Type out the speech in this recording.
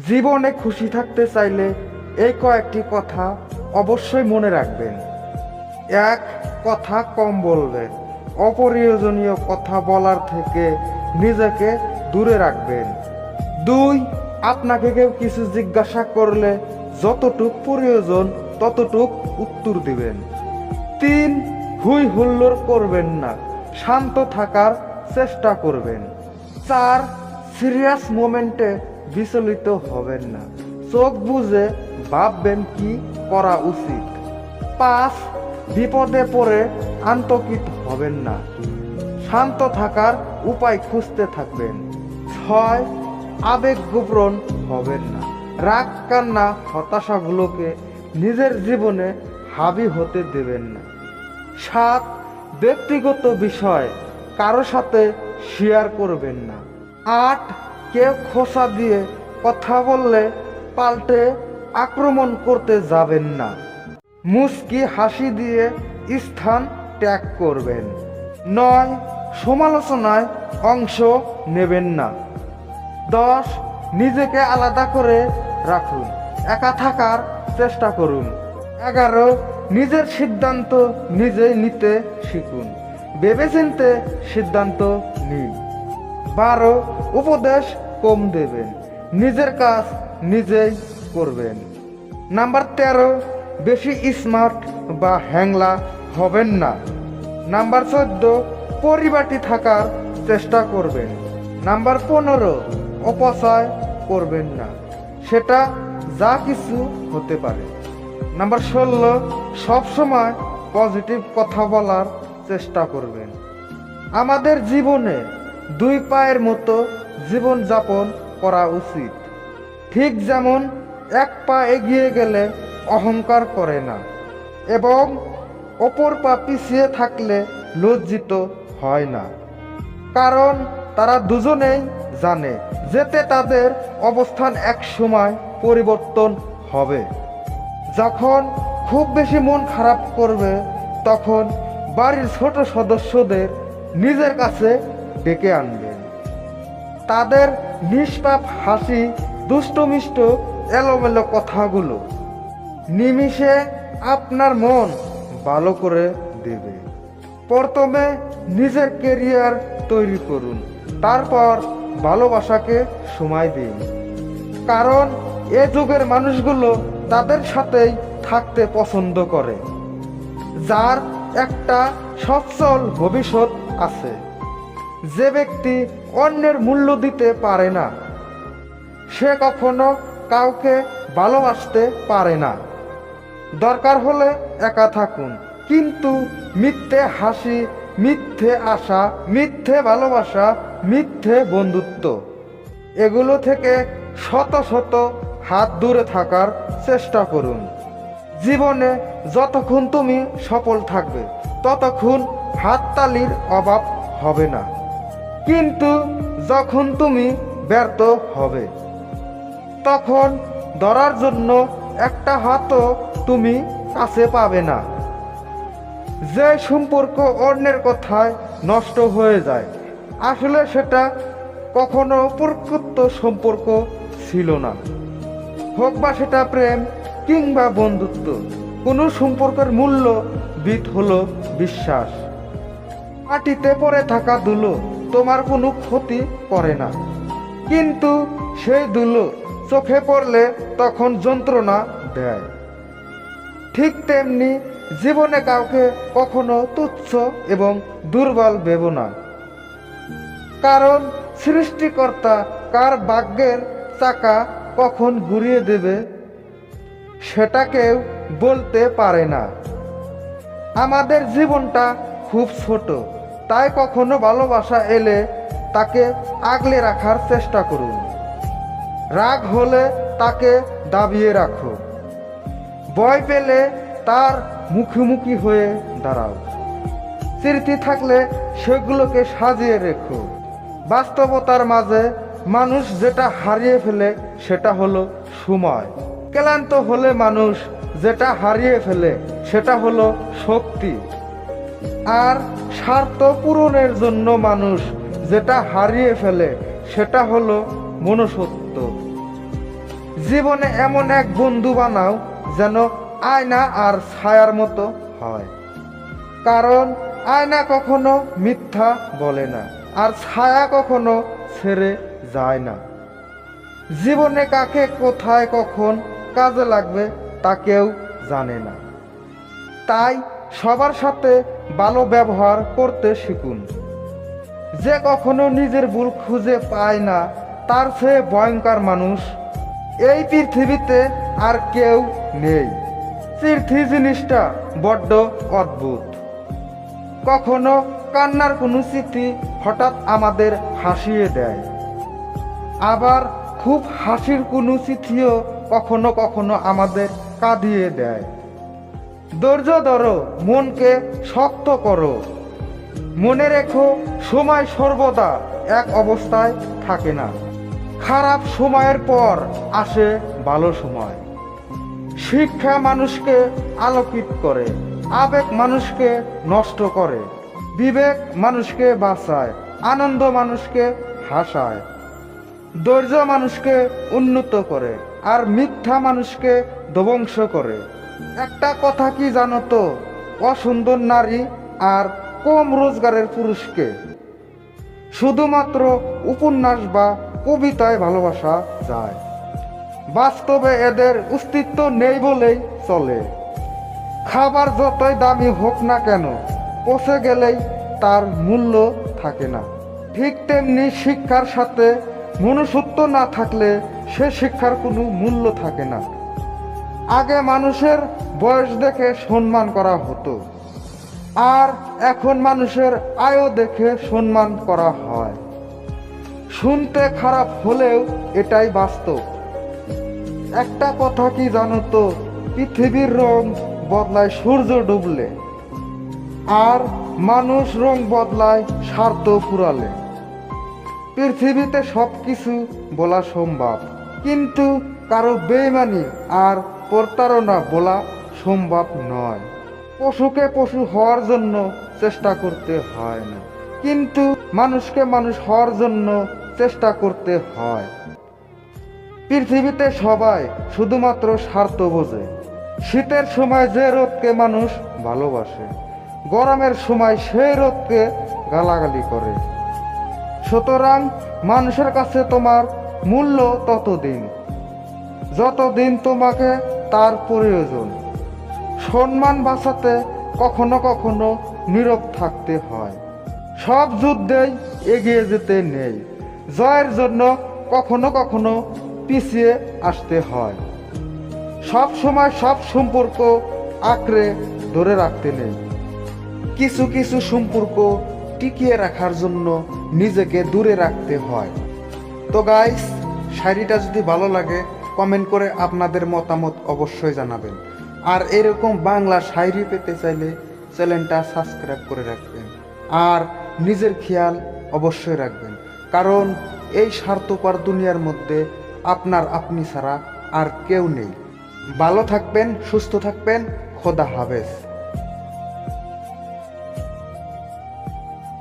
জীবনে খুশি থাকতে চাইলে এই কয়েকটি কথা অবশ্যই মনে রাখবেন। এক, কথা কম বলবেন অপ্রয়োজনীয় কথা বলার থেকে নিজেকে দূরে রাখবেন। দুই, আপনাকে কেউ কিছু জিজ্ঞাসা করলে যতটুক প্রয়োজন ততটুক উত্তর দিবেন। তিন, হুই হুল্লোড় করবেন না। শান্ত থাকার চেষ্টা করবেন। চার, সিরিয়াস মোমেন্টে বিচলিত হবেন না। চোখ বুঝে ভাববেন কি করা উচিত। পাঁচ, বিপদে পড়ে আন্তকিত হবেন না। শান্ত থাকার উপায় খুঁজতে থাকবেন। ছয়, আবেগ গোপরণ হবেন না। রাগ, কান্না, হতাশাগুলোকে নিজের জীবনে হাবি হতে দেবেন না। সাত, ব্যক্তিগত বিষয় কারও সাথে শেয়ার করবেন না। আট কেউ খোসা দিয়ে কথা বললে পাল্টে আক্রমণ করতে যাবেন না। মুস্কি হাসি দিয়ে স্থান ত্যাগ করবেন। নয়, সমালোচনায় অংশ নেবেন না। দশ, নিজেকে আলাদা করে রাখুন। একা থাকার চেষ্টা করুন। এগারো, নিজের সিদ্ধান্ত নিজেই নিতে শিখুন। ভেবেচিন্তে সিদ্ধান্ত নিন। বারো উপদেশ কম দেবেন। নিজের কাজ নিজেই করবেন। নাম্বার তেরো, বেশি স্মার্ট বা হ্যাংলা হবেন না। নাম্বার চোদ্দ পরিবারটি থাকার চেষ্টা করবেন। নাম্বার পনেরো, অপচয় করবেন না। সেটা যা কিছু হতে পারে। নাম্বার ষোলো, সবসময় পজিটিভ কথা বলার চেষ্টা করবেন। আমাদের জীবনে দুই পায়ের মতো জীবন যাপন করা উচিত। ঠিক যেমন এক পা এগিয়ে গেলে অহংকার করে না, এবং অপর পা পিছিয়ে থাকলে লজ্জিত হয় না। কারণ তারা দুজনেই জানে যেতে তাদের অবস্থান এক সময় পরিবর্তন হবে। যখন খুব বেশি মন খারাপ করবে, তখন বাড়ির ছোট সদস্যদের নিজের কাছে ডেকে আনবেন তাদের নিষ্পাপ হাসি, দুষ্টমিষ্ট, এলোমেলো কথাগুলো নিমিষে আপনার মন ভালো করে দেবে। প্রথমে নিজের কেরিয়ার তৈরি করুন, তারপর ভালোবাসাকে সময় দিন। কারণ এ যুগের মানুষগুলো তাদের সাথেই থাকতে পছন্দ করে, যার একটা সচ্ছল ভবিষ্যৎ আছে। যে ব্যক্তি অন্যের মূল্য দিতে পারে না, সে কখনো কাউকে ভালোবাসতে পারে না। দরকার হলে একা থাকুন। কিন্তু মিথ্যে হাসি, মিথ্যে আশা, মিথ্যে ভালোবাসা, মিথ্যে বন্ধুত্ব, এগুলো থেকে শত শত হাত দূরে থাকার চেষ্টা করুন। জীবনে যতক্ষণ তুমি সফল থাকবে, ততক্ষণ হাততালির অভাব হবে না। কিন্তু যখন তুমি ব্যর্থ হবে, তখন ধরার জন্য একটা হাতও তুমি কাছে পাবে না। যে সম্পর্ক অন্যের কথায় নষ্ট হয়ে যায়, আসলে সেটা কখনো প্রকৃত সম্পর্ক ছিল না। হোক বা সেটা প্রেম কিংবা বন্ধুত্ব, কোনো সম্পর্কের মূল্য বিট হলো বিশ্বাস। মাটিতে পড়ে থাকা ধুলো তোমার কোনো ক্ষতি করে না। কিন্তু সেই ধুলো চোখে পড়লে তখন যন্ত্রণা দেয়। ঠিক তেমনি জীবনে কাউকে কখনো তুচ্ছ এবং দুর্বল ভেব না। কারণ সৃষ্টিকর্তা কার ভাগ্যের চাকা কখন ঘুরিয়ে দেবে, সেটা কেউ বলতে পারে না। আমাদের জীবনটা খুব ছোট। তাই কখনো ভালোবাসা এলে তাকে আগলে রাখার চেষ্টা করুন। রাগ হলে তাকে দাবিয়ে রাখো। ভয় পেলে তার মুখোমুখি হয়ে দাঁড়াও। স্মৃতি থাকলে সেগুলোকে সাজিয়ে রেখো। বাস্তবতার মাঝে মানুষ যেটা হারিয়ে ফেলে সেটা হলো সময়। ক্লান্ত হলে মানুষ যেটা হারিয়ে ফেলে সেটা হলো শক্তি। আর স্বার্থ পূরণের জন্য মানুষ যেটা হারিয়ে ফেলে, সেটা হলো মনুষ্যত্ব। জীবনে এমন এক বন্ধু বানাও যেন আয়না আর ছায়ার মতো হয়। কারণ আয়না কখনো মিথ্যা বলে না, আর ছায়া কখনো ছেড়ে যায় না। জীবনে কাকে কোথায় কখন কাজে লাগবে তা কেউ জানে না। তাই সবার সাথে ভালো ব্যবহার করতে শিখুন। যে কখনো নিজের ভুল খুঁজে পায় না, তার চেয়ে ভয়ঙ্কর মানুষ এই পৃথিবীতে আর কেউ নেই। পৃথিবী জিনিসটা বড্ড অদ্ভুত। কখনো কান্নার কোনো স্মৃতি হঠাৎ আমাদের হাসিয়ে দেয়। আবার খুব হাসির কোনো চিঠিও কখনো কখনো আমাদের কাঁদিয়ে দেয়। ধৈর্য ধরো, মনকে শক্ত করো। মনে রেখো, সময় সর্বদা এক অবস্থায় থাকে না। খারাপ সময়ের পর আসে ভালো সময়। শিক্ষা মানুষকে আলোকিত করে, আবেগ মানুষকে নষ্ট করে, বিবেক মানুষকে বাঁচায়, আনন্দ মানুষকে হাসায়। ধৈর্য মানুষকে উন্নত করে, আর মিথ্যা মানুষকে ধ্বংস করে। একটা কথা কি জানো তো? অসুন্দর নারী আর কম রোজগারের পুরুষকে। শুধুমাত্র উপন্যাস বা কবিতায় ভালোবাসা যায়। বাস্তবে এদের অস্তিত্ব নেই বলেই চলে। খাবার যতই দামি হোক না কেন, পচে গেলেই তার মূল্য থাকে না। ঠিক তেমনি শিক্ষার সাথে মনুষ্যত্ব না থাকলে সে শিক্ষার কোনো মূল্য থাকে না। আগে মানুষের বয়স দেখে সম্মান করা হতো। আর এখন মানুষের আয়ও দেখে সম্মান করা হয়। শুনতে খারাপ হলেও এটাই বাস্তব। একটা কথা কি জানো তো, পৃথিবীর রং বদলায় সূর্য ডুবলে, আর মানুষ রং বদলায় স্বার্থ ফুরালে পৃথিবীতে সব কিছু বলা সম্ভব, কিন্তু কারও বেইমানি আর প্রতারণা বলা সম্ভব নয়। পশুকে পশু হওয়ার জন্য চেষ্টা করতে হয় না। কিন্তু মানুষকে মানুষ হওয়ার জন্য চেষ্টা করতে হয়। পৃথিবীতে সবাই শুধুমাত্র স্বার্থ বোঝে। শীতের সময় যে রোদকে মানুষ ভালোবাসে, গরমের সময় সেই রোদকে গালাগালি করে। সুতরাং মানুষের কাছে তোমার মূল্য ততদিন। যতদিন তোমাকে তার প্রয়োজন। সম্মান বাঁচাতে কখনো কখনো নীরব থাকতে হয়। সব যুদ্ধেই এগিয়ে যেতে নেই। জয়ের জন্য কখনো কখনো পিছিয়ে আসতে হয়। সব সময় সব সম্পর্ক আঁকড়ে ধরে রাখতে নেই। কিছু কিছু সম্পর্ক টিকিয়ে রাখার জন্য নিজেকে দূরে রাখতে হয়। তো গাইস শাড়িটা যদি ভালো লাগে কমেন্ট করে আপনাদের মতামত অবশ্যই জানাবেন। আর এরকম বাংলা শায়রি পেতে চাইলে চ্যানেলটা সাবস্ক্রাইব করে রাখবেন। আর নিজের খেয়াল অবশ্যই রাখবেন। কারণ এই স্বার্থপর দুনিয়ার মধ্যে আপনার আপনি ছাড়া আর কেউ নেই। ভালো থাকবেন, সুস্থ থাকবেন, খোদা হাফেজ।